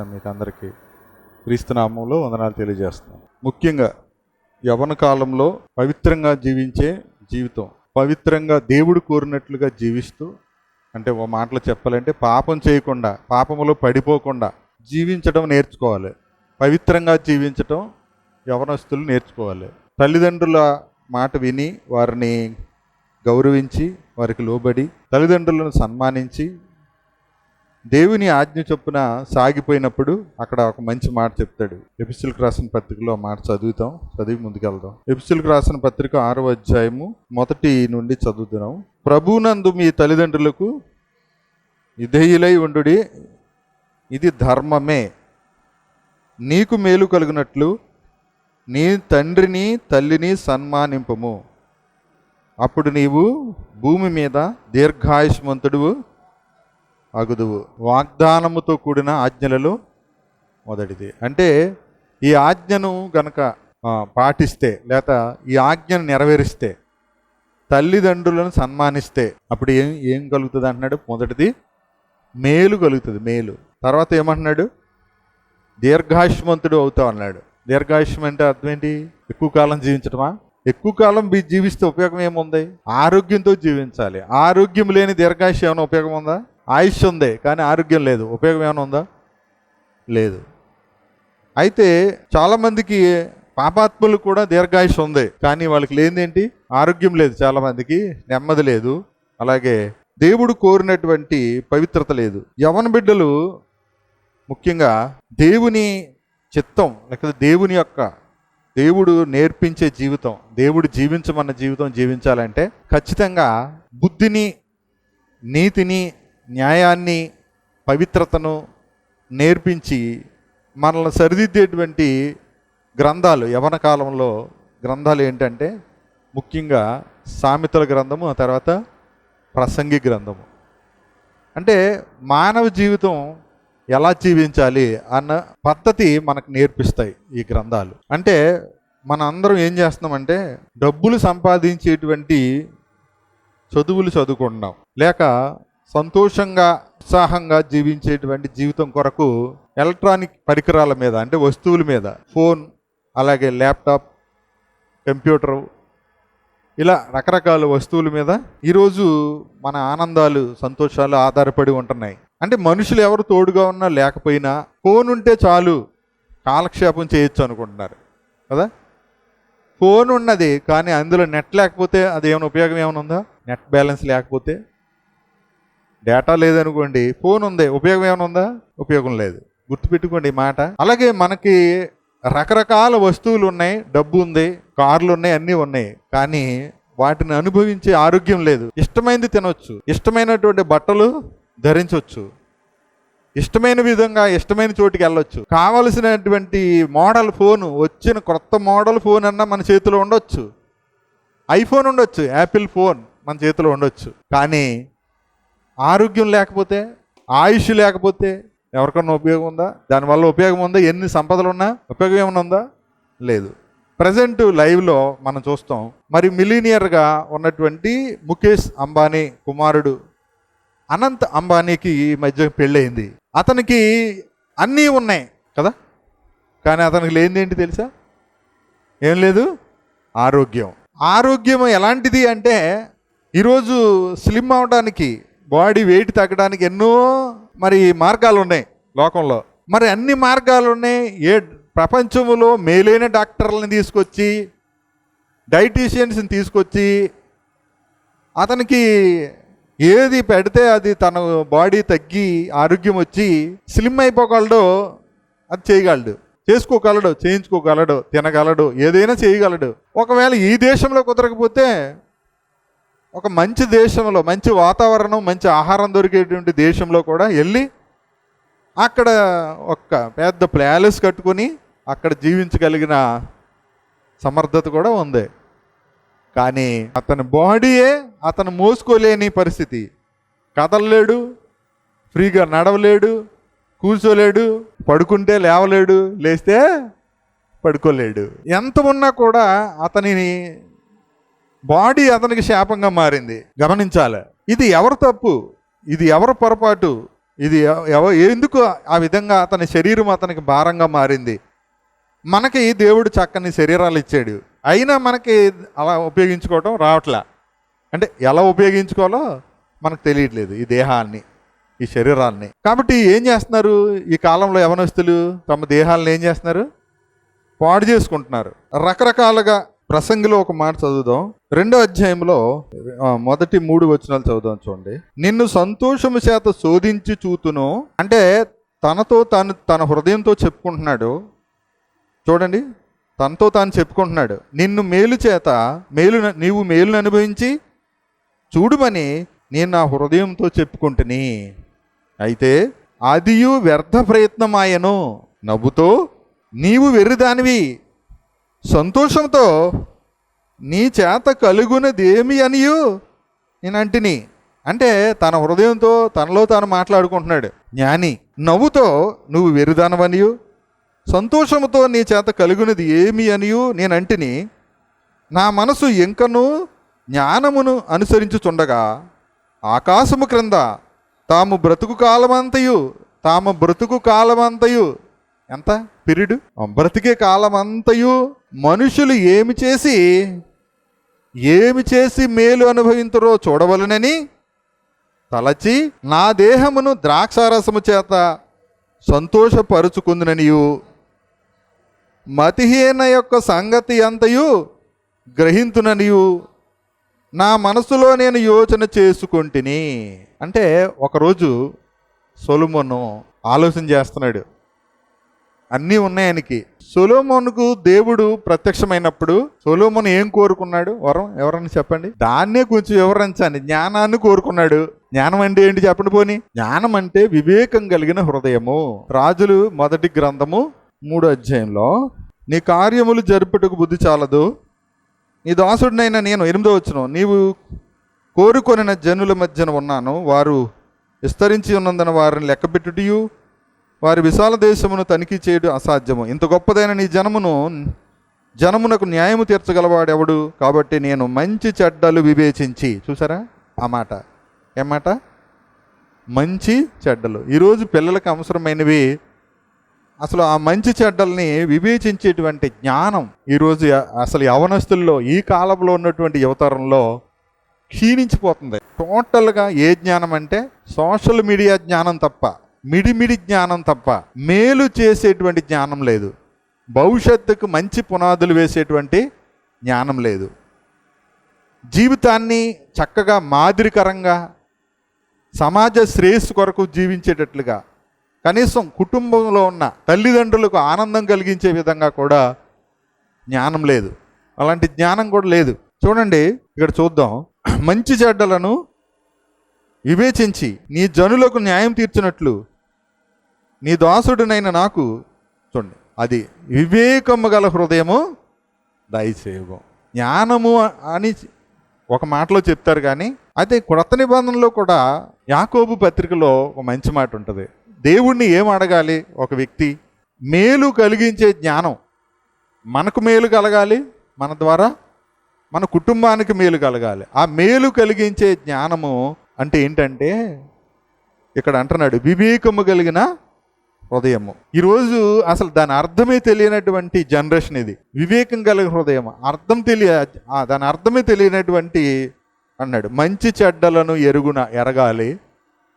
వచ్చిన మీకు అందరికీ. క్రీస్తునామంలో వందనాలు తెలియజేస్తున్నాను ముఖ్యంగా యవన కాలంలో పవిత్రంగా జీవించే జీవితం పవిత్రంగా దేవుడు కోరినట్లుగా జీవిస్తూ అంటే ఓ మాటలు చెప్పాలంటే పాపం చేయకుండా పాపములో పడిపోకుండా జీవించడం నేర్చుకోవాలి. పవిత్రంగా జీవించటం యవనస్తులు నేర్చుకోవాలి. తల్లిదండ్రుల మాట విని వారిని గౌరవించి వారికి లోబడి తల్లిదండ్రులను సన్మానించి దేవుని ఆజ్ఞ చొప్పున సాగిపోయినప్పుడు అక్కడ ఒక మంచి మాట చెప్తాడు. ఎపిసిల్ రాసిన పత్రికలో మాట చదువుతాం. చదివి ముందుకెళ్దాం. ఎపిసిల్ రాసిన పత్రిక ఆరో అధ్యాయము మొదటి నుండి చదువుతున్నాం. ప్రభునందు మీ తల్లిదండ్రులకు విధేయులై ఉండుడి. ఇది ధర్మమే. నీకు మేలు కలిగినట్లు నీ తండ్రిని తల్లిని సన్మానింపము. అప్పుడు నీవు భూమి మీద దీర్ఘాయుష్మంతుడు అగుదువు వాగ్దానముతో కూడిన ఆజ్ఞలలో మొదటిది. అంటే ఈ ఆజ్ఞను గనక పాటిస్తే లేక ఈ ఆజ్ఞను నెరవేరిస్తే తల్లిదండ్రులను సన్మానిస్తే అప్పుడు ఏం ఏం కలుగుతుంది అంటున్నాడు? మొదటిది మేలు కలుగుతుంది మేలు. తర్వాత ఏమంటున్నాడు? దీర్ఘాయుష్మంతుడు అవుతావు అన్నాడు. దీర్ఘాయుష్యం అంటే అర్థం ఏంటి? ఎక్కువ కాలం జీవించడమా ఎక్కువ కాలం జీవిస్తే ఉపయోగం ఏముంది? ఆరోగ్యంతో జీవించాలి. ఆరోగ్యం లేని దీర్ఘాయుష్యం ఏమైనా ఉపయోగం ఉందా? ఆయుష్ ఉంది కానీ ఆరోగ్యం లేదు. ఉపయోగం ఏమైనా ఉందా? లేదు. అయితే చాలామందికి పాపాత్ములు కూడా దీర్ఘాయుష్ ఉంది కానీ వాళ్ళకి లేనిదేంటి ఆరోగ్యం లేదు చాలామందికి నెమ్మది లేదు. అలాగే దేవుడు కోరినటువంటి పవిత్రత లేదు. యవన బిడ్డలు ముఖ్యంగా దేవుని చిత్తం లేకపోతే దేవుని యొక్క దేవుడు నేర్పించే జీవితం దేవుడు జీవించమన్న జీవితం జీవించాలంటే ఖచ్చితంగా బుద్ధిని నీతిని న్యాయాన్ని పవిత్రతను నేర్పించి మనల్ని సరిదిద్దేటువంటి గ్రంథాలు యవన కాలంలో గ్రంథాలు ఏంటంటే ముఖ్యంగా సామెతల గ్రంథము ఆ తర్వాత ప్రసంగి గ్రంథము. అంటే మానవ జీవితం ఎలా జీవించాలి అన్న పద్ధతి మనకు నేర్పిస్తాయి ఈ గ్రంథాలు. అంటే మన అందరం ఏం చేస్తున్నామంటే డబ్బులు సంపాదించేటువంటి చదువులు చదువుకుంటున్నాం. లేక సంతోషంగా ఉత్సాహంగా జీవించేటువంటి జీవితం కొరకు ఎలక్ట్రానిక్ పరికరాల మీద అంటే వస్తువుల మీద ఫోన్ అలాగే ల్యాప్టాప్ కంప్యూటరు ఇలా రకరకాల వస్తువుల మీద ఈరోజు మన ఆనందాలు సంతోషాలు ఆధారపడి ఉంటున్నాయి. అంటే మనుషులు ఎవరు తోడుగా ఉన్నా లేకపోయినా ఫోన్ ఉంటే చాలు కాలక్షేపం చేయొచ్చు అనుకుంటున్నారు. కదా? ఫోన్ ఉన్నది కానీ అందులో నెట్ లేకపోతే అది ఏమైనా ఉపయోగం ఏమైనా ఉందా? నెట్ బ్యాలెన్స్ లేకపోతే డేటా లేదనుకోండి ఫోన్ ఉంది ఉపయోగం ఏమైనా ఉందా? ఉపయోగం లేదు. గుర్తుపెట్టుకోండి ఈ మాట. అలాగే మనకి రకరకాల వస్తువులు ఉన్నాయి డబ్బు ఉంది కార్లు ఉన్నాయి అన్నీ ఉన్నాయి. కానీ వాటిని అనుభవించే ఆరోగ్యం లేదు. ఇష్టమైనది తినొచ్చు. ఇష్టమైనటువంటి బట్టలు ధరించవచ్చు ఇష్టమైన విధంగా ఇష్టమైన చోటికి వెళ్ళొచ్చు. కావలసినటువంటి మోడల్ ఫోన్ వచ్చిన కొత్త మోడల్ ఫోన్ అన్నా మన చేతిలో ఉండొచ్చు. ఐఫోన్ ఉండొచ్చు యాపిల్ ఫోన్ మన చేతిలో ఉండొచ్చు. కానీ ఆరోగ్యం లేకపోతే ఆయుష్ లేకపోతే ఎవరికన్నా ఉపయోగం ఉందా? దానివల్ల ఉపయోగం ఉందా? ఎన్ని సంపదలు ఉన్నా ఉపయోగం ఏమైనా ఉందా? లేదు. ప్రజెంట్ లైవ్లో మనం చూస్తాం. మరి మిలీనియర్గా ఉన్నటువంటి ముఖేష్ అంబానీ కుమారుడు అనంత్ అంబానీకి ఈ మధ్య పెళ్ళయింది. అతనికి అన్నీ ఉన్నాయి కదా? కానీ అతనికి లేనిదేంటి తెలుసా? ఏం లేదు? ఆరోగ్యం. ఆరోగ్యం ఎలాంటిది అంటే ఈరోజు స్లిమ్ అవడానికి బాడీ వెయిట్ తగ్గడానికి ఎన్నో మరి మార్గాలు ఉన్నాయి లోకంలో. మరి అన్ని మార్గాలు ఉన్నాయి ఏ ప్రపంచంలో మేలైన డాక్టర్లను తీసుకొచ్చి డైటీషియన్స్ని తీసుకొచ్చి అతనికి ఏది పెడితే అది తన బాడీ తగ్గి ఆరోగ్యం వచ్చి స్లిమ్ అయిపోగలడో అది చేయగలడు. చేసుకోగలడు చేయించుకోగలడు తినగలడు ఏదైనా చేయగలడు. ఒకవేళ ఈ దేశంలో కుదరకపోతే ఒక మంచి దేశంలో మంచి వాతావరణం మంచి ఆహారం దొరికేటువంటి దేశంలో కూడా వెళ్ళి అక్కడ ఒక పెద్ద ప్యాలెస్ కట్టుకొని అక్కడ జీవించగలిగిన సమర్థత కూడా ఉంది. కానీ అతని బాడీయే అతను మోసుకోలేని పరిస్థితి. కదలలేడు ఫ్రీగా నడవలేడు కూర్చోలేడు పడుకుంటే లేవలేడు లేస్తే పడుకోలేడు. ఎంత ఉన్నా కూడా అతనిని బాడీ అతనికి శాపంగా మారింది. గమనించాలి. ఇది ఎవరు తప్పు? ఇది ఎవరు పొరపాటు? ఇది ఎవ- ఎందుకు ఆ విధంగా అతని శరీరం అతనికి భారంగా మారింది? మనకి దేవుడు చక్కని శరీరాలు ఇచ్చాడు. అయినా మనకి అలా ఉపయోగించుకోవటం రావట్లే. అంటే ఎలా ఉపయోగించుకోవాలో మనకు తెలియట్లేదు ఈ దేహాన్ని ఈ శరీరాన్ని. కాబట్టి ఏం చేస్తున్నారు? ఈ కాలంలో యవనస్తులు తమ దేహాలను ఏం చేస్తున్నారు? పాడు చేసుకుంటున్నారు. రకరకాలుగా ప్రసంగిలో ఒక మాట చదువుదాం. రెండో అధ్యాయంలో మొదటి మూడు వచనాలు చదువుదాం చూడండి. నిన్ను సంతోషము చేత శోధించి చూతును. అంటే తనతో తాను తన హృదయంతో చెప్పుకుంటున్నాడు. చూడండి. తనతో తాను చెప్పుకుంటున్నాడు. నిన్ను మేలు చేత మేలు నీవు మేలును అనుభవించి చూడుమని నేను నా హృదయంతో చెప్పుకుంటుని. అయితే అదియు వ్యర్థ ప్రయత్నమాయను. నవ్వుతో నీవు వెర్రిదానివి సంతోషంతో నీ చేత కలుగునది ఏమి అనియు? నేను అంటిని. అంటే తన హృదయంతో తనలో తాను మాట్లాడుకుంటున్నాడు. జ్ఞాని నవ్వుతో నువ్వు వెరుదానవనియు? సంతోషముతో నీ చేత కలుగునది ఏమి అనియు? నేను అంటిని. నా మనసు ఇంకను జ్ఞానమును అనుసరించుచుండగా ఆకాశము క్రింద తాము బ్రతుకు కాలమంతయు తాము బ్రతుకు కాలమంతయు. ఎంత? పీరియడ్ బ్రతికే కాలమంతయు మనుషులు ఏమి చేసి ఏమి చేసి మేలు అనుభవింతురో చూడవలనని తలచి నా దేహమును ద్రాక్షారసము చేత సంతోషపరుచుకుందుననియు. మతిహీన యొక్క సంగతి అంతయు గ్రహింతుననియు. నా మనసులో నేను యోచన చేసుకుంటుని. అంటే ఒకరోజు సొలుమను ఆలోచన చేస్తున్నాడు. అన్నీ ఉన్నాయి ఆయనకి సొలోమోన్కు దేవుడు ప్రత్యక్షమైనప్పుడు సొలోమోన్ ఏం కోరుకున్నాడు? వరం ఎవరన్నా చెప్పండి? దాన్నే కొంచెం వివరించండి. జ్ఞానాన్ని కోరుకున్నాడు. జ్ఞానం అంటే ఏంటి చెప్పండి పోని? జ్ఞానం అంటే వివేకం కలిగిన హృదయము. రాజులు మొదటి గ్రంథము మూడు అధ్యాయంలో నీ కార్యములు జరుపుటకు బుద్ధి చాలదు. నీ దాసుడినైనా నేను ఎనిమిదో వచ్చిన నీవు కోరుకొనిన జనుల మధ్యన ఉన్నాను. వారు విస్తరించి ఉన్నందున వారిని లెక్కపెట్టుటయు వారి విశాల దేశమును తనిఖీ చేయడం అసాధ్యము. ఇంత గొప్పదైన నీ జనమును జనమునకు న్యాయము తీర్చగలవాడెవడు? కాబట్టి నేను మంచి చెడ్డలు వివేచించి చూసారా? ఆ మాట. ఏమాట మంచి చెడ్డలు. ఈరోజు పిల్లలకు అవసరమైనవి అసలు ఆ మంచి చెడ్డల్ని వివేచించేటువంటి జ్ఞానం ఈరోజు అసలు యవనస్తుల్లో ఈ కాలంలో ఉన్నటువంటి యువతరంలో క్షీణించిపోతుంది. టోటల్గా ఏ జ్ఞానం అంటే సోషల్ మీడియా జ్ఞానం తప్ప. మిడిమిడి జ్ఞానం తప్ప మేలు చేసేటువంటి జ్ఞానం లేదు. భవిష్యత్తుకు మంచి పునాదులు వేసేటువంటి జ్ఞానం లేదు. జీవితాన్ని చక్కగా మాదిరికరంగా సమాజ శ్రేయస్సు కొరకు జీవించేటట్లుగా కనీసం కుటుంబంలో ఉన్న తల్లిదండ్రులకు ఆనందం కలిగించే విధంగా కూడా జ్ఞానం లేదు. అలాంటి జ్ఞానం కూడా లేదు. చూడండి ఇక్కడ చూద్దాం. మంచి చెడ్డలను వివేచించి నీ జనులకు న్యాయం తీర్చినట్లు నీ దాసుడినైన నాకు చూడండి అది వివేకము గల హృదయము దయచేయము. జ్ఞానము అని ఒక మాటలో చెప్తారు కానీ అయితే క్రొత్త నిబంధనలో కూడా యాకోబు పత్రికలో ఒక మంచి మాట ఉంటుంది. దేవుణ్ణి ఏం అడగాలి? ఒక వ్యక్తి మేలు కలిగించే జ్ఞానం మనకు మేలు కలగాలి మన ద్వారా మన కుటుంబానికి మేలు కలగాలి. ఆ మేలు కలిగించే జ్ఞానము అంటే ఏంటంటే ఇక్కడ అంటున్నాడు వివేకము కలిగిన హృదయము. ఈరోజు అసలు దాని అర్థమే తెలియనటువంటి జనరేషన్ ఇది. వివేకం కలిగిన హృదయం. అర్థం తెలియ దాని అర్థమే తెలియనటువంటి అన్నాడు. మంచి చెడ్డలను ఎరుగున ఎరగాలి.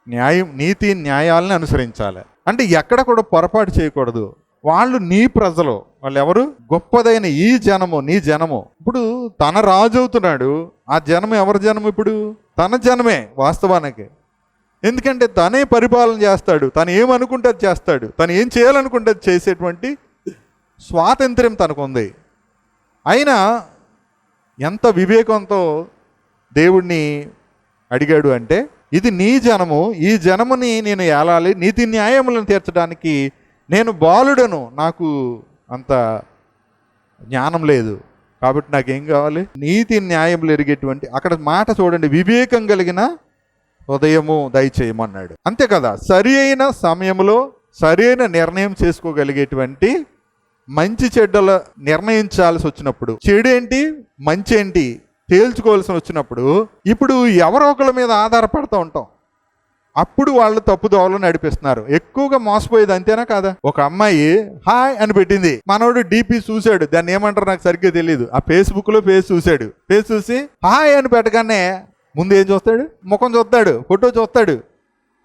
న్యాయం నీతి న్యాయాలను అనుసరించాలి. అంటే ఎక్కడ కూడా పొరపాటు చేయకూడదు. వాళ్ళు నీ ప్రజలు. వాళ్ళు ఎవరు? గొప్పదైన ఈ జనము నీ జనము. ఇప్పుడు తన రాజు అవుతున్నాడు. ఆ జనం ఎవరి జనం ఇప్పుడు? తన జనమే వాస్తవానికి. ఎందుకంటే తనే పరిపాలన చేస్తాడు తను ఏమనుకుంటే అది చేస్తాడు తను ఏం చేయాలనుకుంటే అది చేసేటువంటి స్వాతంత్ర్యం తనకుంది. అయినా ఎంత వివేకంతో దేవుణ్ణి అడిగాడు అంటే ఇది నీ జనము ఈ జనముని నేను ఏలాలి నీతి న్యాయములను తీర్చడానికి నేను బాలుడను నాకు అంత జ్ఞానం లేదు. కాబట్టి నాకేం కావాలి? నీతి న్యాయములు ఎరిగేటువంటి అక్కడ మాట చూడండి వివేకం కలిగిన హృదయము దయచేయమన్నాడు. అంతే కదా సరి అయిన సమయంలో సరి అయిన నిర్ణయం చేసుకోగలిగేటువంటి మంచి చెడ్డల నిర్ణయించాల్సి వచ్చినప్పుడు చెడేంటి మంచి ఏంటి తేల్చుకోవాల్సి వచ్చినప్పుడు ఇప్పుడు ఎవరో ఒకళ్ళ మీద ఆధారపడుతూ ఉంటాం. అప్పుడు వాళ్ళు తప్పు దోవలు నడిపిస్తున్నారు. ఎక్కువగా మోసపోయేది అంతేనా కాదా? ఒక అమ్మాయి హాయ్ అని పెట్టింది. మనోడు డీపీ చూశాడు. దాన్ని ఏమంటారు నాకు సరిగ్గా తెలియదు ఆ ఫేస్బుక్లో ఫేస్ చూశాడు. ఫేస్ చూసి హాయ్ అని పెట్టగానే ముందు ఏం చూస్తాడు? ముఖం చూస్తాడు ఫోటో చూస్తాడు.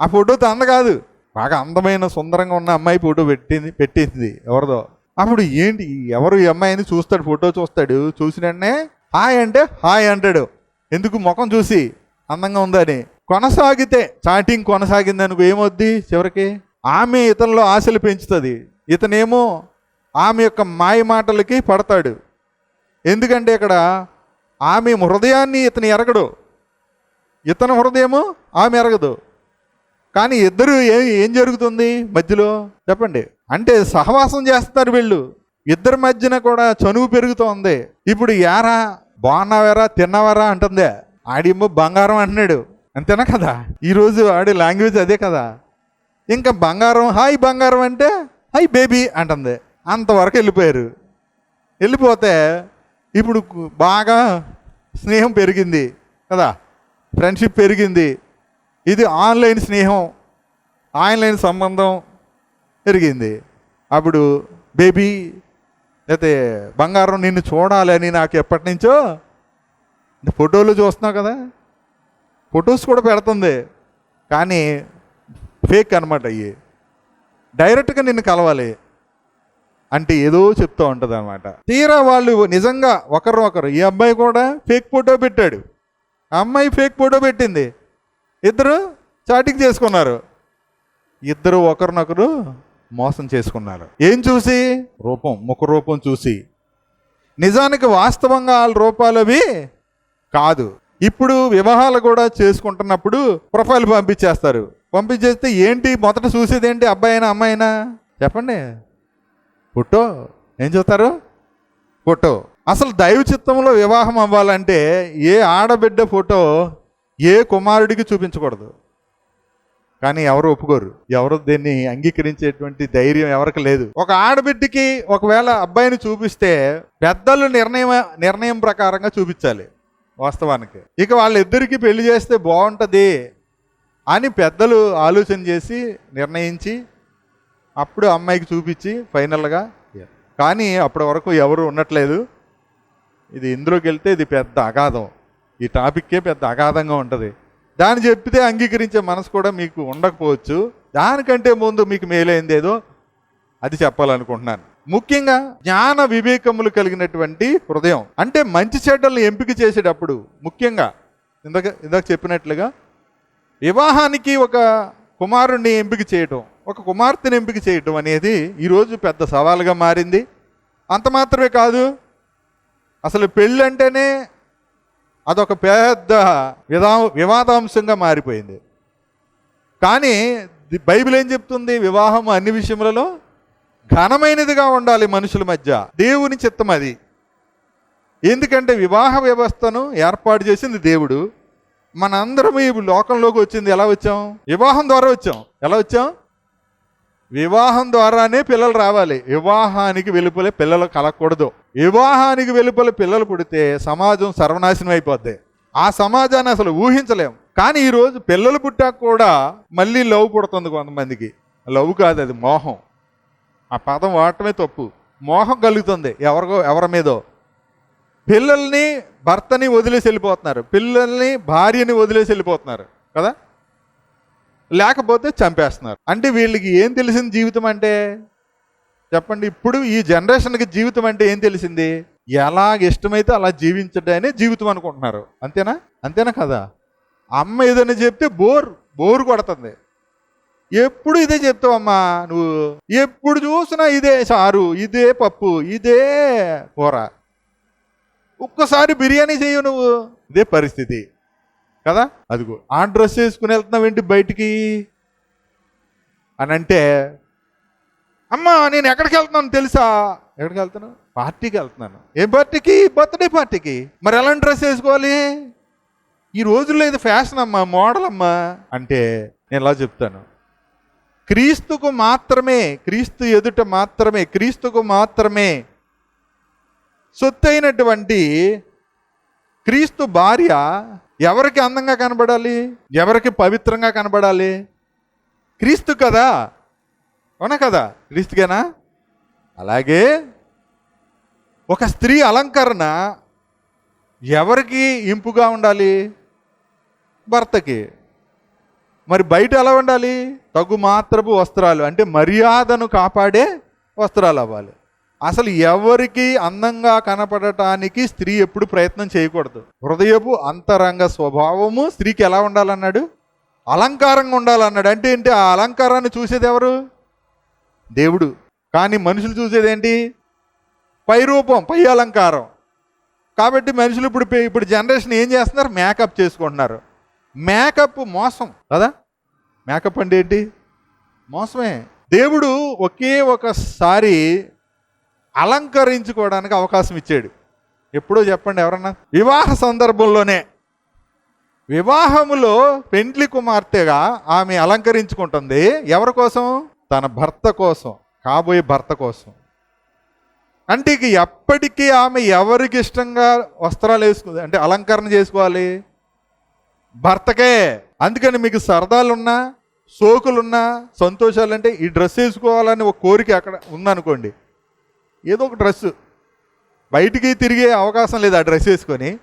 ఆ ఫోటో అంద కాదు. బాగా అందమైన సుందరంగా ఉన్న అమ్మాయి ఫోటో పెట్టింది పెట్టింది ఎవరిదో. అప్పుడు ఏంటి? ఎవరు ఈ అమ్మాయిని చూస్తాడు ఫోటో చూస్తాడు? చూసిన వెంటనే హాయ్ అంటే హాయ్ అంటాడు. ఎందుకు ముఖం చూసి? అందంగా ఉందని కొనసాగితే చాటింగ్ కొనసాగింది అనుకో ఏమొద్ది చివరికి? ఆమె ఇతనిలో ఆశలు పెంచుతుంది. ఇతనేమో ఆమె యొక్క మాయ మాటలకి పడతాడు. ఎందుకంటే ఇక్కడ ఆమె హృదయాన్ని ఇతను ఎరగడు. ఇతని హృదయము ఆమె ఎరగదు. కానీ ఇద్దరు ఏం ఏం జరుగుతుంది మధ్యలో? చెప్పండి. అంటే సహవాసం చేస్తారు వీళ్ళు. ఇద్దరి మధ్యన కూడా చనువు పెరుగుతోంది. ఇప్పుడు యారా బాగున్నావారా తిన్నావారా అంటుందే. ఆడేమో బంగారం అంటున్నాడు. అంతేనా కదా? ఈరోజు ఆడి లాంగ్వేజ్ అదే కదా. ఇంకా బంగారం హాయ్ బంగారం అంటే హాయ్ బేబీ అంటుంది. అంతవరకు వెళ్ళిపోయారు. వెళ్ళిపోతే ఇప్పుడు బాగా స్నేహం పెరిగింది కదా. ఫ్రెండ్షిప్ పెరిగింది. ఇది ఆన్లైన్ స్నేహం ఆన్లైన్ సంబంధం పెరిగింది. అప్పుడు బేబీ అయితే బంగారం నిన్ను చూడాలని నాకు ఎప్పటి నుంచో ఫోటోలు చూస్తున్నావు కదా? ఫొటోస్ కూడా పెడుతుంది. కానీ ఫేక్ అనమాట అయ్యి. డైరెక్ట్గా నిన్ను కలవాలి అంటే ఏదో చెప్తూ ఉంటుంది అనమాట తీరా వాళ్ళు నిజంగా ఒకరు ఒకరు ఈ అబ్బాయి కూడా ఫేక్ ఫోటో పెట్టాడు. అమ్మాయి ఫేక్ ఫోటో పెట్టింది. ఇద్దరు చాటింగ్ చేసుకున్నారు. ఇద్దరు ఒకరినొకరు మోసం చేసుకున్నారు. ఏం చూసి? రూపం ముఖ రూపం చూసి. నిజానికి వాస్తవంగా వాళ్ళ రూపాలు అవి కాదు. ఇప్పుడు వివాహాలు కూడా చేసుకుంటున్నప్పుడు ప్రొఫైల్ పంపించేస్తారు. పంపించేస్తే ఏంటి? మొదట చూసేది ఏంటి అబ్బాయినా అమ్మాయినా? చెప్పండి. ఫోటో? ఏం చూస్తారు? ఫోటో. అసలు దైవ చిత్తంలో వివాహం అవ్వాలంటే ఏ ఆడబిడ్డ ఫోటో ఏ కుమారుడికి చూపించకూడదు. కానీ ఎవరు ఒప్పుకోరు. ఎవరు దీన్ని అంగీకరించేటువంటి ధైర్యం ఎవరికి లేదు. ఒక ఆడబిడ్డకి ఒకవేళ అబ్బాయిని చూపిస్తే పెద్దలు నిర్ణయం నిర్ణయం ప్రకారంగా చూపించాలి వాస్తవానికి. ఇక వాళ్ళిద్దరికీ పెళ్ళి చేస్తే బాగుంటుంది అని పెద్దలు ఆలోచన చేసి నిర్ణయించి అప్పుడు అమ్మాయికి చూపించి ఫైనల్గా. కానీ అప్పటి వరకు ఎవరు ఉండట్లేదు. ఇది ఇందులోకి వెళ్తే ఇది పెద్ద అగాధం. ఈ టాపిక్కే పెద్ద అగాధంగా ఉంటుంది. దాన్ని చెప్తే అంగీకరించే మనసు కూడా మీకు ఉండకపోవచ్చు. దానికంటే ముందు మీకు మేలైంది ఏదో అది చెప్పాలనుకుంటున్నాను. ముఖ్యంగా జ్ఞాన వివేకములు కలిగినటువంటి హృదయం. అంటే మంచి చెడ్డలను ఎంపిక చేసేటప్పుడు ముఖ్యంగా ఇందాక ఇందాక చెప్పినట్లుగా వివాహానికి ఒక కుమారుణ్ణి ఎంపిక చేయటం ఒక కుమార్తెని ఎంపిక చేయటం అనేది ఈరోజు పెద్ద సవాలుగా మారింది. అంత మాత్రమే కాదు అసలు పెళ్ళి అంటేనే అదొక పెద్ద విధా వివాదాంశంగా మారిపోయింది. కానీ బైబిల్ ఏం చెప్తుంది? వివాహం అన్ని విషయములలో ఘనమైనదిగా ఉండాలి మనుషుల మధ్య. దేవుని చిత్తం అది. ఎందుకంటే వివాహ వ్యవస్థను ఏర్పాటు చేసింది దేవుడు. మనందరం ఈ లోకంలోకి వచ్చింది ఎలా వచ్చాం? వివాహం ద్వారా వచ్చాం. ఎలా వచ్చాం? వివాహం ద్వారానే పిల్లలు రావాలి. వివాహానికి వెలుపలే పిల్లలు కలగకూడదు. వివాహానికి వెలుపల పిల్లలు పుడితే సమాజం సర్వనాశనం అయిపోద్ది. ఆ సమాజాన్ని అసలు ఊహించలేం. కానీ ఈరోజు పిల్లలు పుట్టాక కూడా మళ్ళీ లవ్ పుడుతుంది కొంతమందికి. లవ్ కాదు అది మోహం. ఆ పదం వాడటమే తప్పు. మోహం కలుగుతుంది ఎవరికో ఎవరి మీదో. పిల్లల్ని భర్తని వదిలేసి వెళ్ళిపోతున్నారు. పిల్లల్ని భార్యని వదిలేసి వెళ్ళిపోతున్నారు. కదా? లేకపోతే చంపేస్తున్నారు. అంటే వీళ్ళకి ఏం తెలిసింది జీవితం అంటే? చెప్పండి ఇప్పుడు ఈ జనరేషన్కి జీవితం అంటే ఏం తెలిసింది? ఎలా ఇష్టమైతే అలా జీవించడనే జీవితం అనుకుంటున్నారు. అంతేనా? అంతేనా కదా? అమ్మ ఏదైనా చెప్తే బోర్ బోర్ కొడుతుంది. ఎప్పుడు ఇదే చెప్తావమ్మా నువ్వు? ఎప్పుడు చూసినా ఇదే చారు ఇదే పప్పు ఇదే కూర. ఒక్కసారి బిర్యానీ చేయు నువ్వు. ఇదే పరిస్థితి. కదా? అదిగో ఆ డ్రెస్ వేసుకుని వెళ్తున్నావేంటి బయటికి? అని అంటే అమ్మా నేను ఎక్కడికి వెళ్తున్నాను తెలుసా? ఎక్కడికి వెళ్తున్నాను పార్టీకి వెళ్తున్నాను. ఏ పార్టీకి? బర్త్డే పార్టీకి. మరి ఎలాంటి డ్రెస్ వేసుకోవాలి? ఈ రోజుల్లో ఇది ఫ్యాషన్ అమ్మా మోడల్ అమ్మా. అంటే నేను ఇలా చెప్తాను. క్రీస్తుకు మాత్రమే క్రీస్తు ఎదుట మాత్రమే క్రీస్తుకు మాత్రమే సొత్తైనటువంటి క్రీస్తు భార్య ఎవరికి అందంగా కనబడాలి? ఎవరికి పవిత్రంగా కనబడాలి? క్రీస్తు కదా? అవునా కదా? క్రీస్తుకేనా? అలాగే ఒక స్త్రీ అలంకరణ ఎవరికి ఇంపుగా ఉండాలి? భర్తకి. మరి బయట ఎలా ఉండాలి? తగు మాత్రపు వస్త్రాలు అంటే మర్యాదను కాపాడే వస్త్రాలు అవ్వాలి. అసలు ఎవరికి అందంగా కనపడటానికి స్త్రీ ఎప్పుడు ప్రయత్నం చేయకూడదు. హృదయపు అంతరంగ స్వభావము స్త్రీకి ఎలా ఉండాలన్నాడు? అలంకారంగా ఉండాలన్నాడు. అంటే ఏంటి? ఆ అలంకారాన్ని చూసేది ఎవరు? దేవుడు. కానీ మనుషులు చూసేది ఏంటి? పై రూపం పై అలంకారం. కాబట్టి మనుషులు ఇప్పుడు ఇప్పుడు జనరేషన్ ఏం చేస్తున్నారు? మేకప్ చేసుకుంటున్నారు. మేకప్ మోసం కదా? మేకప్ అంటే ఏంటి? మోసమే. దేవుడు ఒకే ఒకసారి అలంకరించుకోవడానికి అవకాశం ఇచ్చాడు. ఎప్పుడో చెప్పండి ఎవరన్నా? వివాహ సందర్భంలోనే. వివాహములో పెండ్లి కుమార్తెగా ఆమె అలంకరించుకుంటుంది. ఎవరి కోసం? తన భర్త కోసం కాబోయే భర్త కోసం. అంటే ఇక ఎప్పటికీ ఆమె ఎవరికి ఇష్టంగా వస్త్రాలు వేసుకుంది? అంటే అలంకరణ చేసుకోవాలి. భర్తకే. అందుకని మీకు సరదాలున్నా సోకులున్నా సంతోషాలంటే ఈ డ్రెస్ వేసుకోవాలని ఒక కోరిక అక్కడ ఉందనుకోండి. ఏదో ఒక డ్రెస్. బయటికి తిరిగే అవకాశం లేదు ఆ డ్రెస్ వేసుకొని.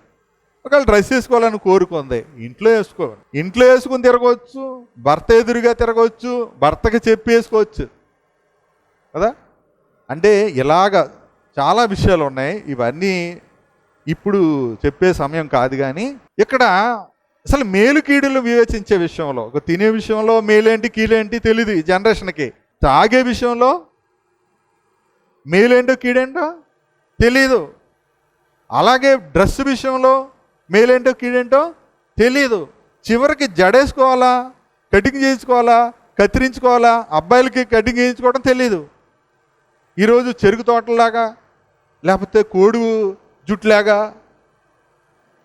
ఒకవేళ డ్రెస్ వేసుకోవాలని కోరుకుంది ఇంట్లో వేసుకో ఇంట్లో వేసుకుని తిరగవచ్చు భర్త ఎదురుగా తిరగవచ్చు భర్తకి చెప్పి వేసుకోవచ్చు. కదా? అంటే ఇలాగ చాలా విషయాలు ఉన్నాయి. ఇవన్నీ ఇప్పుడు చెప్పే సమయం కాదు కానీ ఇక్కడ అసలు మేలు కీడులు వివేచించే విషయంలో ఒక తినే విషయంలో మేలేంటి కీలేంటి తెలియదు ఈ జనరేషన్కి. తాగే విషయంలో మేలేంటో కీడేంటో తెలీదు. అలాగే డ్రెస్ విషయంలో మేలేంటో కీడేంటో తెలీదు. చివరికి జడేసుకోవాలా కటింగ్ చేయించుకోవాలా కత్తిరించుకోవాలా అబ్బాయిలకి కటింగ్ చేయించుకోవడం తెలీదు. ఈరోజు చెరుకు తోటలాగా లేకపోతే కోడు జుట్లాగా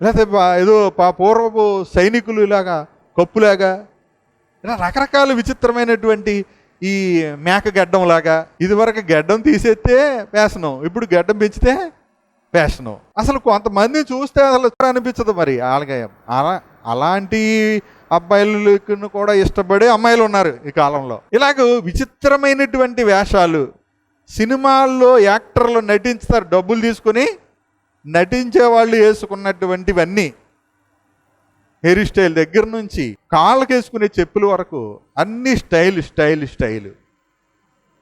లేకపోతే ఏదో పా- పూర్వపు సైనికులు ఇలాగా కప్పులాగా ఇలా రకరకాల విచిత్రమైనటువంటి ఈ మేక గడ్డం లాగా ఇదివరకు గడ్డం తీసేస్తే వేసనం ఇప్పుడు గడ్డం పెంచితే వేసనం అసలు కొంతమంది చూస్తే అసలు అనిపించదు మరి అలాగే అలా అలాంటి అబ్బాయిలకు కూడా ఇష్టపడే అమ్మాయిలు ఉన్నారు ఈ కాలంలో. ఇలాగ విచిత్రమైనటువంటి వేషాలు. సినిమాల్లో యాక్టర్లు నటించుతారు డబ్బులు తీసుకుని నటించే వాళ్ళు వేసుకున్నటువంటివన్నీ. హెయిర్ స్టైల్ దగ్గర నుంచి కాళ్ళకి వేసుకునే చెప్పుల వరకు అన్ని స్టైల్ స్టైల్ స్టైల్.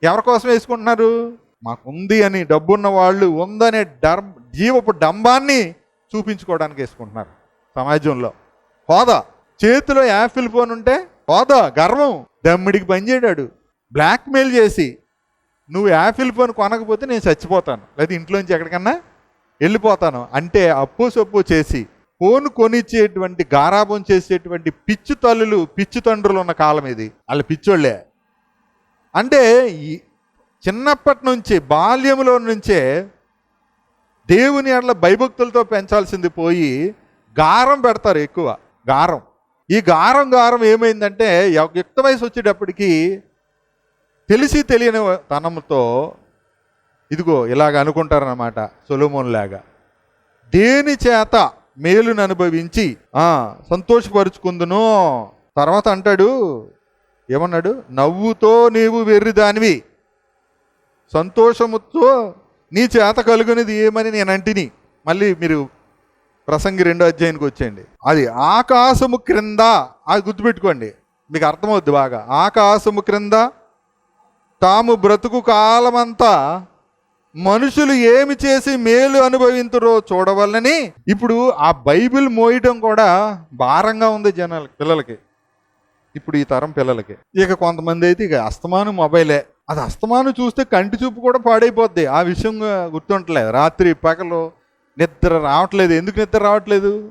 ఎవరి కోసం వేసుకుంటున్నారు? మాకుంది అని డబ్బున్న వాళ్ళు ఉందనే డర్ జీవపు డంబాన్ని చూపించుకోవడానికి వేసుకుంటున్నారు సమాజంలో. హోదా. చేతిలో యాపిల్ ఫోన్ ఉంటే హోదా గర్వం. దమ్మిడికి పనిచేయడాడు బ్లాక్మెయిల్ చేసి నువ్వు యాపిల్ ఫోన్ కొనకపోతే నేను చచ్చిపోతాను. లేదా ఇంట్లోంచి ఎక్కడికన్నా వెళ్ళిపోతాను. అంటే అప్పు సొప్పు చేసి ఫోన్ కొనిచ్చేటువంటి గారాబం చేసేటువంటి పిచ్చు తల్లులు పిచ్చు తండ్రులు ఉన్న కాలం ఇది. వాళ్ళ పిచ్చోళ్ళే. అంటే ఈ చిన్నప్పటి నుంచి బాల్యంలో నుంచే దేవుని అట్ల భయభక్తులతో పెంచాల్సింది పోయి గారం పెడతారు ఎక్కువ. గారం. ఈ గారం గారం ఏమైందంటే యుక్త వయసు వచ్చేటప్పటికి తెలిసి తెలియని తనంతో ఇదిగో ఇలాగ అనుకుంటారన్నమాట సొలోమోన్ లాగా. దేని చేత మేలును అనుభవించి ఆ సంతోషపరుచుకుందును. తర్వాత అంటాడు ఏమన్నాడు? నవ్వుతో నీవు వెర్రిదానివి సంతోషముతో నీ చేత కలుగునిది ఏమని నేను అంటిని మళ్ళీ మీరు ప్రసంగి రెండో అధ్యాయానికి వచ్చేయండి. అది ఆకాశము క్రింద అది గుర్తుపెట్టుకోండి. మీకు అర్థమవుద్ది బాగా. ఆకాశము క్రింద తాము బ్రతుకు కాలమంతా మనుషులు ఏమి చేసి మేలు అనుభవింతురో చూడవల్లని ఇప్పుడు ఆ బైబిల్ మోయడం కూడా భారంగా ఉంది జనాలకి పిల్లలకి. ఇప్పుడు ఈ తరం పిల్లలకి. ఇక కొంతమంది అయితే ఇక అస్తమాను మొబైలే. అది అస్తమాను చూస్తే కంటి చూపు కూడా పాడైపోద్ది. ఆ విషయం గుర్తుంటలేదు. రాత్రి పగలు నిద్ర రావట్లేదు. ఎందుకు నిద్ర రావట్లేదు?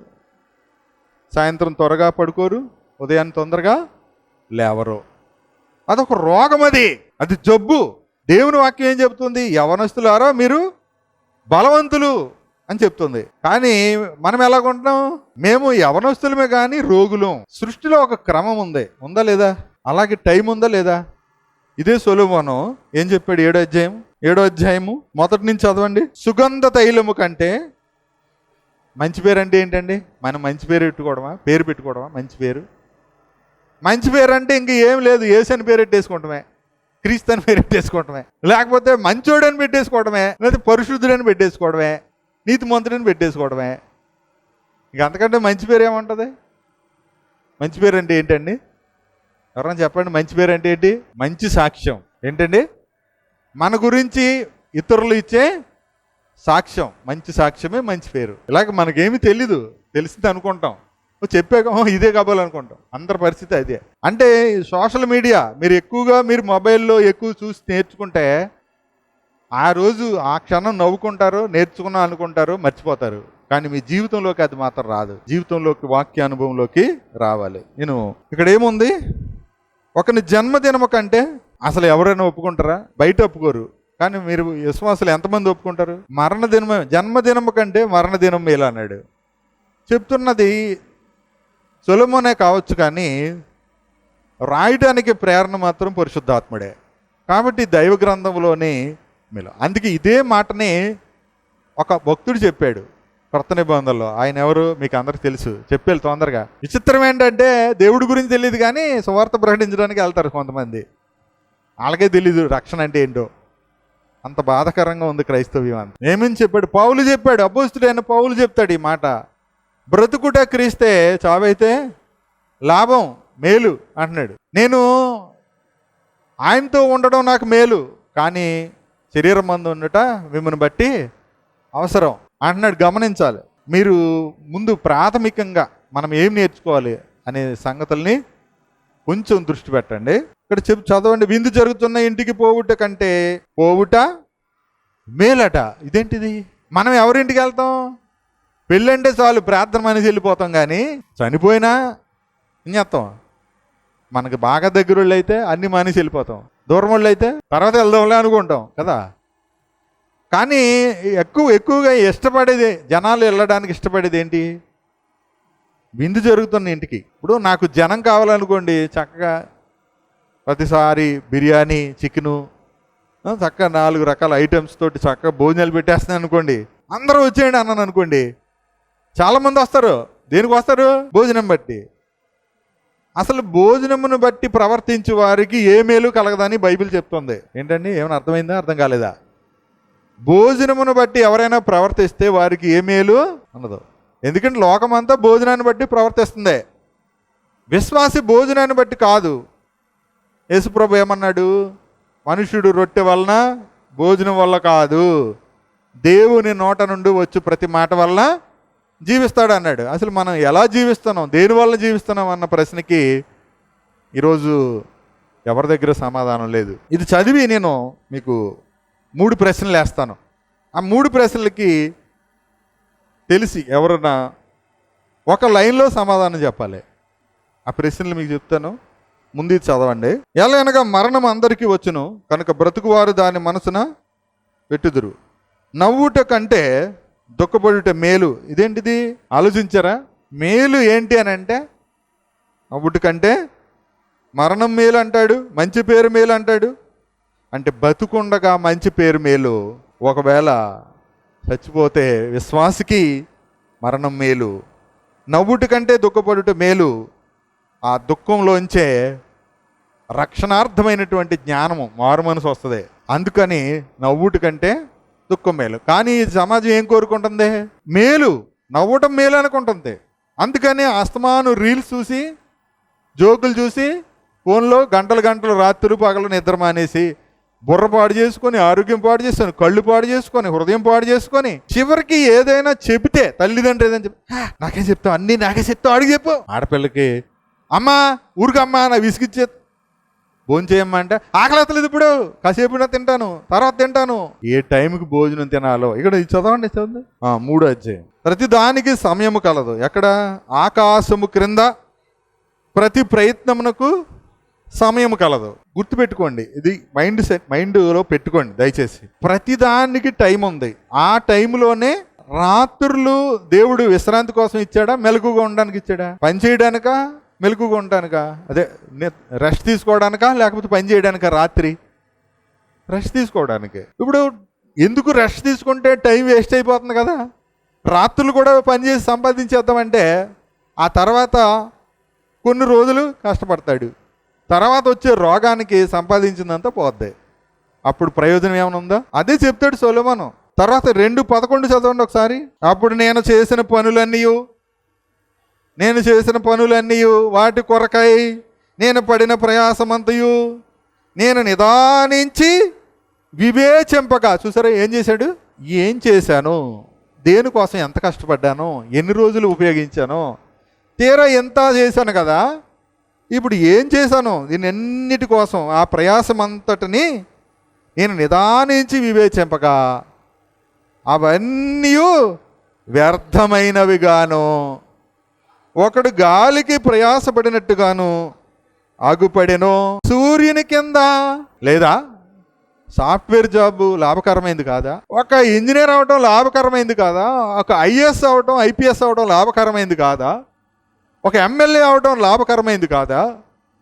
సాయంత్రం త్వరగా పడుకోరు. ఉదయాన్ని తొందరగా లేవరు. అదొక రోగం అది. అది జబ్బు. దేవుని వాక్యం ఏం చెప్తుంది యవనస్తులారా మీరు బలవంతులు అని చెప్తుంది. కానీ మనం ఎలాగుంటున్నాం మేము యవనస్తులమే కానీ రోగులం. సృష్టిలో ఒక క్రమం ఉంది. ఉందా లేదా? అలాగే టైం ఉందా లేదా? ఇదే సొలోమోను ఏం చెప్పాడు ఏడో అధ్యాయం? ఏడో అధ్యాయము మొదటి నుంచి చదవండి. సుగంధ తైలము కంటే మంచి పేరు అంటే ఏంటండి? మనం మంచి పేరు పెట్టుకోవడమా? పేరు పెట్టుకోవడమా? మంచి పేరు. మంచి పేరు అంటే ఇంక ఏం లేదు. ఏసని పేరు పెట్టేసుకుంటమే క్రీస్తుని పెట్టేసుకోవటమే. పేరు పెట్టేసుకోవడమే లేకపోతే మంచోడని పెట్టేసుకోవడమే లేకపోతే పరిశుద్ధుడని పెట్టేసుకోవడమే నీతిమంతుడని పెట్టేసుకోవడమే ఇంక అంతకంటే మంచి పేరు ఏముంటుంది? మంచి పేరు అంటే ఏంటండి? ఎవరైనా చెప్పండి మంచి పేరు అంటే ఏంటి? మంచి సాక్ష్యం. ఏంటండి? మన గురించి ఇతరులు ఇచ్చే సాక్ష్యం. మంచి సాక్ష్యమే మంచి పేరు. ఇలాగ మనకేమీ తెలీదు. తెలిసింది అనుకుంటాం. చెప్పాక ఇదే కావాలనుకుంటాం అందరి పరిస్థితి అదే. అంటే సోషల్ మీడియా మీరు ఎక్కువగా మీరు మొబైల్లో ఎక్కువ చూసి నేర్చుకుంటే ఆ రోజు ఆ క్షణం నవ్వుకుంటారు నేర్చుకున్నాం అనుకుంటారు మర్చిపోతారు. కానీ మీ జీవితంలోకి అది మాత్రం రాదు. జీవితంలోకి వాక్య అనుభవంలోకి రావాలి. నేను ఇక్కడ ఏముంది? ఒకని జన్మదినము కంటే అసలు ఎవరైనా ఒప్పుకుంటారా? బయట ఒప్పుకోరు. కానీ మీరు విశ్వాసులు ఎంతమంది ఒప్పుకుంటారు? మరణదినమే జన్మదినం జన్మదినము కంటే మరణదినం మేలు అన్నాడు. చెప్తున్నది సులభనే కావచ్చు కానీ రాయడానికి ప్రేరణ మాత్రం పరిశుద్ధాత్ముడే. కాబట్టి దైవ గ్రంథంలోని మిల. అందుకే ఇదే మాటని ఒక భక్తుడు చెప్పాడు కొత్త నిబంధనలో. ఆయన ఎవరు? మీకు అందరికి తెలుసు. చెప్పేది తొందరగా. విచిత్రం ఏంటంటే దేవుడి గురించి తెలియదు కానీ సువార్త ప్రకటించడానికి వెళ్తారు కొంతమంది. వాళ్ళకే తెలీదు రక్షణ అంటే ఏంటో. అంత బాధకరంగా ఉంది క్రైస్తవ్యం అంత. ఏమని చెప్పాడు? పౌలు చెప్పాడు. అపోస్తుడైన పౌలు చెప్తాడు ఈ మాట. బ్రతుకుట క్రీస్తే చావైతే లాభం మేలు అంటున్నాడు. నేను ఆయనతో ఉండడం నాకు మేలు కానీ శరీరం మందు ఉండట మిమ్మల్ని బట్టి అవసరం అంటున్నాడు. గమనించాలి. మీరు ముందు ప్రాథమికంగా మనం ఏం నేర్చుకోవాలి అనే సంగతుల్ని కొంచెం దృష్టి పెట్టండి. ఇక్కడ చెప్పు చదవండి. విందు జరుగుతున్న ఇంటికి పోవుట కంటే పోవుట మేలట. ఇదేంటిది? మనం ఎవరింటికి వెళ్తాం? పెళ్ళంటే చాలు ప్రార్థన మనిషి వెళ్ళిపోతాం కానీ చనిపోయినా ఏం చేస్తాం మనకి బాగా దగ్గరళ్ళు అయితే అన్ని మానేసి వెళ్ళిపోతాం. దూరం వాళ్ళు అయితే తర్వాత వెళ్దాంలే అనుకుంటాం కదా. కానీ ఎక్కువ ఎక్కువగా ఇష్టపడేది జనాలు వెళ్ళడానికి ఇష్టపడేది ఏంటి? విందు జరుగుతున్న ఇంటికి. ఇప్పుడు నాకు జనం కావాలనుకోండి చక్కగా ప్రతిసారి బిర్యానీ చికెను చక్కగా నాలుగు రకాల ఐటమ్స్ తోటి చక్కగా భోజనాలు పెట్టేస్తున్నాను అనుకోండి అందరూ వచ్చేయండి అన్నాను అనుకోండి చాలామంది వస్తారు. దేనికి వస్తారు? భోజనం బట్టి. అసలు భోజనమును బట్టి ప్రవర్తించే వారికి ఏ మేలు కలగదని బైబిల్ చెప్తుంది. ఏంటండి? ఏమైనా అర్థమైందా? అర్థం కాలేదా? భోజనమును బట్టి ఎవరైనా ప్రవర్తిస్తే వారికి ఏ మేలు? అన్నదు ఎందుకంటే లోకమంతా భోజనాన్ని బట్టి ప్రవర్తిస్తుంది. విశ్వాసి భోజనాన్ని బట్టి కాదు. యేసుప్రభు ఏమన్నాడు? మనుషుడు రొట్టె వలన భోజనం వల్ల కాదు. దేవుని నోట నుండి వచ్చు ప్రతి మాట వలన జీవిస్తాడు అన్నాడు. అసలు మనం ఎలా జీవిస్తున్నాం? దేని వల్ల జీవిస్తున్నాం అన్న ప్రశ్నకి ఈరోజు ఎవరి దగ్గర సమాధానం లేదు. ఇది చదివి నేను మీకు మూడు ప్రశ్నలు వేస్తాను. ఆ మూడు ప్రశ్నలకి తెలిసి ఎవరన్నా ఒక లైన్లో సమాధానం చెప్పాలి. ఆ ప్రశ్నలు మీకు చెప్తాను. ముందు చదవండి. ఎలా అనగా మరణం అందరికీ వచ్చును కనుక బ్రతుకువారు దాని మనసున పెట్టుదురు. నవ్వుట కంటే దుఃఖపడుట మేలు. ఇదేంటిది? ఆలోచించారా? మేలు ఏంటి అని అంటే నవ్వుట మరణం మేలు అంటాడు మంచి పేరు మేలు అంటాడు. అంటే బతుకుండగా మంచి పేరు మేలు. ఒకవేళ చచ్చిపోతే విశ్వాసికి మరణం మేలు. నవ్వుటికంటే దుఃఖపడుట మేలు. ఆ దుఃఖంలోంచే రక్షణార్థమైనటువంటి జ్ఞానము మారు మనసు వస్తుంది. అందుకని నవ్వుటి కంటే దుఃఖం మేలు. కానీ ఈ సమాజం ఏం కోరుకుంటుంది? మేలు. నవ్వటం మేలు అనుకుంటుంది. అందుకని అస్తమాను రీల్స్ చూసి జోకులు చూసి ఫోన్లో గంటలు గంటలు రాత్రులు పగలు నిద్ర మానేసి బుర్ర పాడు చేసుకొని ఆరోగ్యం పాడు చేసుకొని కళ్ళు పాడు చేసుకొని హృదయం పాడు చేసుకొని చివరికి ఏదైనా చెబితే తల్లిదండ్రులు ఏదైనా చెప్పి నాకే చెప్తావు? అన్నీ నాకే చెప్తావు? అడిగి చెప్పు. ఆడపిల్లకి అమ్మా ఊరికమ్మా నా విసిగిచ్చే భోజనం చేయమ్మా అంటే ఆకలి ఇప్పుడు. కాసేపు తింటాను తర్వాత తింటాను. ఏ టైంకి భోజనం తినాలో? ఇక్కడ చదవండి చదవండి. ఆ, మూడో అధ్యాయం. ప్రతి దానికి సమయము కలదు. ఎక్కడ? ఆకాశము క్రింద ప్రతి ప్రయత్నమునకు సమయం కలదు. గుర్తుపెట్టుకోండి ఇది మైండ్ సెట్ మైండ్లో పెట్టుకోండి దయచేసి. ప్రతి దానికి టైం ఉంది. ఆ టైంలోనే రాత్రులు దేవుడు విశ్రాంతి కోసం ఇచ్చాడా? మెలకుగా ఉండడానికి ఇచ్చాడా? పని చేయడానికా? మెలకుగా ఉండడానికా? అదే రెస్ట్ తీసుకోవడానికా? లేకపోతే పని చేయడానికా రాత్రి? రెస్ట్ తీసుకోవడానికి. ఇప్పుడు ఎందుకు రెస్ట్ తీసుకుంటే టైం వేస్ట్ అయిపోతుంది కదా? రాత్రులు కూడా పనిచేసి సంపాదించేద్దామంటే ఆ తర్వాత కొన్ని రోజులు కష్టపడతాడు. తర్వాత వచ్చే రోగానికి సంపాదించిందంతా పోద్ది. అప్పుడు ప్రయోజనం ఏమైనా ఉందా? అదే చెప్తాడు సొలమను. తర్వాత రెండు పదకొండు చదవండి ఒకసారి. అప్పుడు నేను చేసిన పనులన్నీ నేను చేసిన పనులన్నీ వాటి కొరకై నేను పడిన ప్రయాసమంతయు నేను నిదానించి వివేచింపగా చూసారా ఏం చేశాడు? ఏం చేశాను? దేనికోసం ఎంత కష్టపడ్డాను? ఎన్ని రోజులు ఉపయోగించాను? తీరా ఎంత చేశాను కదా? ఇప్పుడు ఏం చేశాను? దీని కోసం ఆ ప్రయాసం అంతటిని నేను నిదానించి వివేచింపగా అవన్నీ వ్యర్థమైనవిగాను. ఒకడు గాలికి ప్రయాసపడినట్టుగాను ఆగుపడెను. సూర్యుని కింద లేదా? సాఫ్ట్వేర్ జాబ్ లాభకరమైంది కాదా? ఒక ఇంజనీర్ అవడం లాభకరమైంది కాదా? ఒక ఐఏఎస్ అవడం ఐపీఎస్ అవడం లాభకరమైంది కాదా? ఒక ఎమ్మెల్యే అవడం లాభకరమైంది కాదా?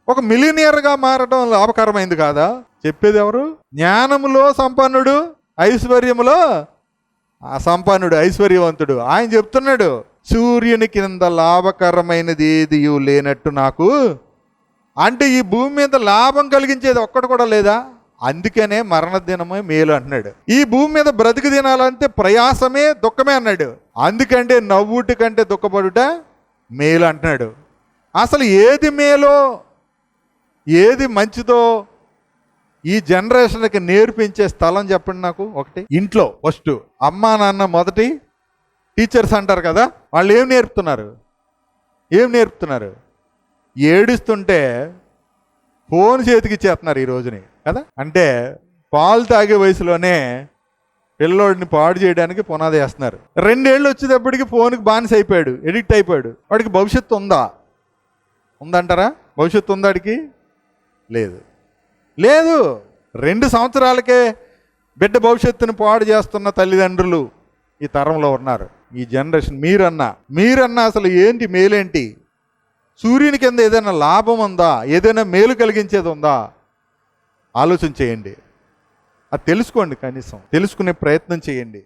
ఒక మిలినియర్గా మారడం లాభకరమైంది కాదా? చెప్పేది ఎవరు? జ్ఞానములో సంపన్నుడు ఐశ్వర్యములో ఆ సంపన్నుడు ఐశ్వర్యవంతుడు. ఆయన చెప్తున్నాడు సూర్యుని కింద లాభకరమైనది ఏది లేనట్టు నాకు అంటే ఈ భూమి మీద లాభం కలిగించేది ఒక్కటి కూడా లేదా? అందుకనే మరణ దినమే మేలు అంటున్నాడు. ఈ భూమి మీద బ్రతికి దినాలంటే ప్రయాసమే దుఃఖమే అన్నాడు. అందుకంటే నవ్వుటి కంటే దుఃఖపడుట మేలు అంటున్నాడు. అసలు ఏది మేలో ఏది మంచిదో ఈ జనరేషన్కి నేర్పించే స్థలం చెప్పండి నాకు ఒకటి. ఇంట్లో ఫస్ట్ అమ్మా నాన్న మొదటి టీచర్స్ అంటారు కదా వాళ్ళు ఏం నేర్పుతున్నారు? ఏం నేర్పుతున్నారు? ఏడుస్తుంటే ఫోన్ చేతికి ఇచ్చేస్తున్నారు ఈ రోజుని కదా? అంటే పాలు తాగే వయసులోనే పిల్లోడిని పాడు చేయడానికి పునాది వేస్తున్నారు. రెండేళ్ళు వచ్చేటప్పటికి ఫోన్కి బానిస అయిపోయాడు ఎడిక్ట్ అయిపోయాడు. వాడికి భవిష్యత్తు ఉందా? ఉందంటారా? భవిష్యత్తు ఉందా వాడికి? లేదు. లేదు! రెండు సంవత్సరాలకే బిడ్డ భవిష్యత్తును పాడు చేస్తున్న తల్లిదండ్రులు ఈ తరంలో ఉన్నారు. ఈ జనరేషన్ మీరన్నా మీరన్నా అసలు ఏంటి మేలేంటి? సూర్యుని కింద ఏదైనా లాభం ఉందా? ఏదైనా మేలు కలిగించేది ఉందా? ఆలోచన చేయండి. అది తెలుసుకోండి కనీసం. తెలుసుకునే ప్రయత్నం చేయండి.